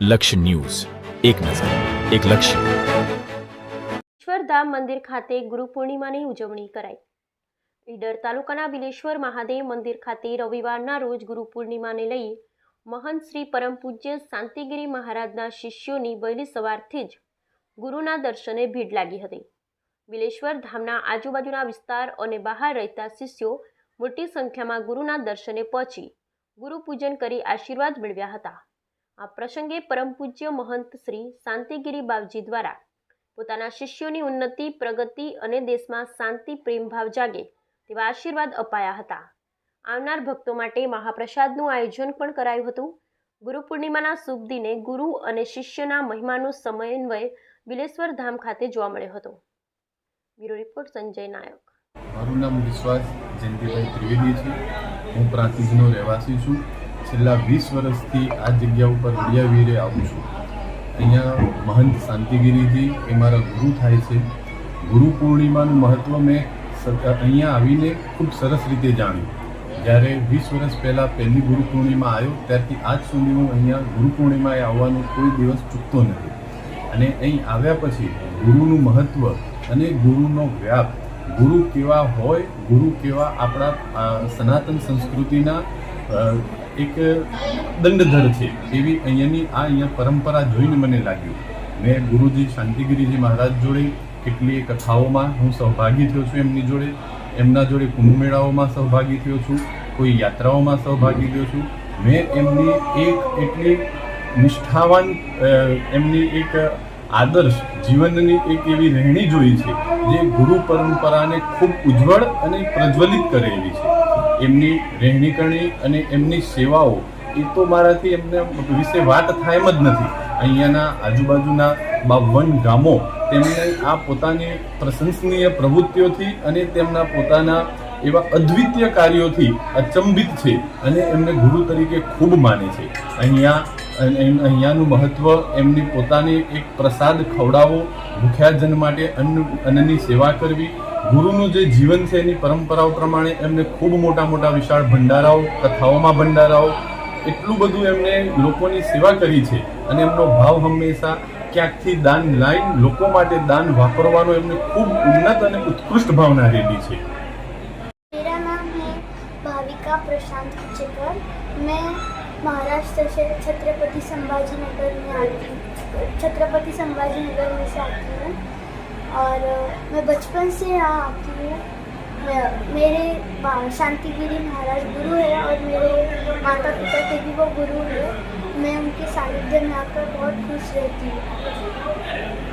લક્ષ્ય ન્યૂઝ. એક નજર, એક લક્ષ્ય. ઈશ્વરધામ મંદિર ખાતે ગુરુ પૂર્ણિમાની ઉજવણી કરાઈ. ઈડર તાલુકાના બિલેશ્વર મહાદેવ મંદિર ખાતે રવિવારના રોજ ગુરુ પૂર્ણિમાને લઈ મહંત શ્રી પરમ પૂજ્ય શાંતિગીરી મહારાજના શિષ્યોની વહેલી સવારથી જ ગુરુના દર્શને ભીડ લાગી હતી. બિલેશ્વર ધામના આજુબાજુના વિસ્તાર અને બહાર રહેતા શિષ્યો મોટી સંખ્યામાં ગુરુના દર્શને પહોંચી ગુરુ પૂજન કરી આશીર્વાદ મેળવ્યા હતા. આ પ્રસંગે પરમ પૂજ્ય મહંત શ્રી શાંતિગીરી બાવજી દ્વારા પોતાના શિષ્યોની ઉન્નતિ, પ્રગતિ અને દેશમાં શાંતિ, પ્રેમ, ભાવ જાગે તેવા આશીર્વાદ અપાયા હતા. આવનાર ભક્તો માટે મહાપ્રસાદનું આયોજન પણ કરાયું હતું. ગુરુ પૂર્ણિમાના શુભ દિને ગુરુ અને શિષ્યના મહિમાનો સમન્વય બિલેશ્વર ધામ ખાતે જોવા મળ્યો હતો. Bureau report, Sanjay Nayak. મારું નામ વિશ્વાસ જયંતિભાઈ ત્રિવેદી છે. હું પ્રાંતિજનો રહેવાસી છું. છેલ્લા વીસ વર્ષથી આ જગ્યા ઉપર વીરે આવું છું. અહીંયા મહંત શાંતિગીરીજી, એ મારા ગુરુ થાય છે. ગુરુ પૂર્ણિમાનું મહત્ત્વ મેં અહીંયા આવીને ખૂબ સરસ રીતે જાણ્યું. જ્યારે વીસ વર્ષ પહેલાં પહેલી ગુરુ પૂર્ણિમા આવ્યો, ત્યારથી આજ સુધી હું અહીંયા ગુરુ પૂર્ણિમાએ આવવાનો કોઈ દિવસ ચૂકતો નથી. અને અહીં આવ્યા પછી ગુરુનું મહત્ત્વ અને ગુરુનો વ્યાપ, ગુરુ કેવા હોય, ગુરુ કેવા આપણા સનાતન સંસ્કૃતિના એક દંડધર છે એવી અહીંયાની આ અહીંયા પરંપરા જોઈને મને લાગ્યું. મેં ગુરુજી શાંતિગીરીજી મહારાજ જોડે કેટલીય કથાઓમાં હું સહભાગી થયો છું એમની જોડે. એમના જોડે કુંભ મેળાઓમાં સહભાગી થયો છું. કોઈ યાત્રાઓમાં સહભાગી થયો છું. મેં એમની એક એટલી નિષ્ઠાવાન એમની એક આદર્શ જીવનની એક એવી રહેણી જોઈ છે, જે ગુરુ પરંપરાને ખૂબ ઉજ્જવળ અને પ્રજ્વલિત કરે એવી છે. એમની રહેણી કરણી અને એમની સેવાઓ, એ તો મારાથી એમને વિશે વાત થાય એમ જ નથી. અહીંયાના આજુબાજુના બાવન ગામો તેમને આ પોતાની પ્રશંસનીય પ્રવૃત્તિઓથી અને તેમના પોતાના એવા અદ્વિતીય કાર્યોથી અચંબિત છે અને એમને ગુરુ તરીકે ખૂબ માને છે. અહીંયા અહીંયાનું મહત્વ, એમની પોતાની એક પ્રસાદ ખવડાવવો ભૂખ્યાજન માટે અન્ન, અન્નની સેવા કરવી ગુરુનું જે જીવન છે એની પરંપરાઓ પ્રમાણે એમને ખૂબ મોટા મોટા વિશાળ ભંડારાઓ કથાઓમાં ભંડારાઓ એટલું બધું એમને લોકોની સેવા કરી છે અને એમનો ભાવ હંમેશા ક્યાંકથી દાન લાઈન લોકો માટે દાન વાપરવાનો એમને ખૂબ ઉન્નત અને ઉત્કૃષ્ટ ભાવના રહેલી છે मेरा नाम है भाविका प्रशांत कुचेकर मैं महाराष्ट्र से छत्रपति संभाजी नगर में आती हूँ छत्रपति संभाजी नगर में से आती हूँ और मैं बचपन से यहाँ आती हूँ। मेरे शांतिगिरी महाराज गुरु है और मेरे माता पिता के भी वो गुरु हैं। मैं उनके सानिध्य में आकर बहुत खुश रहती हूँ।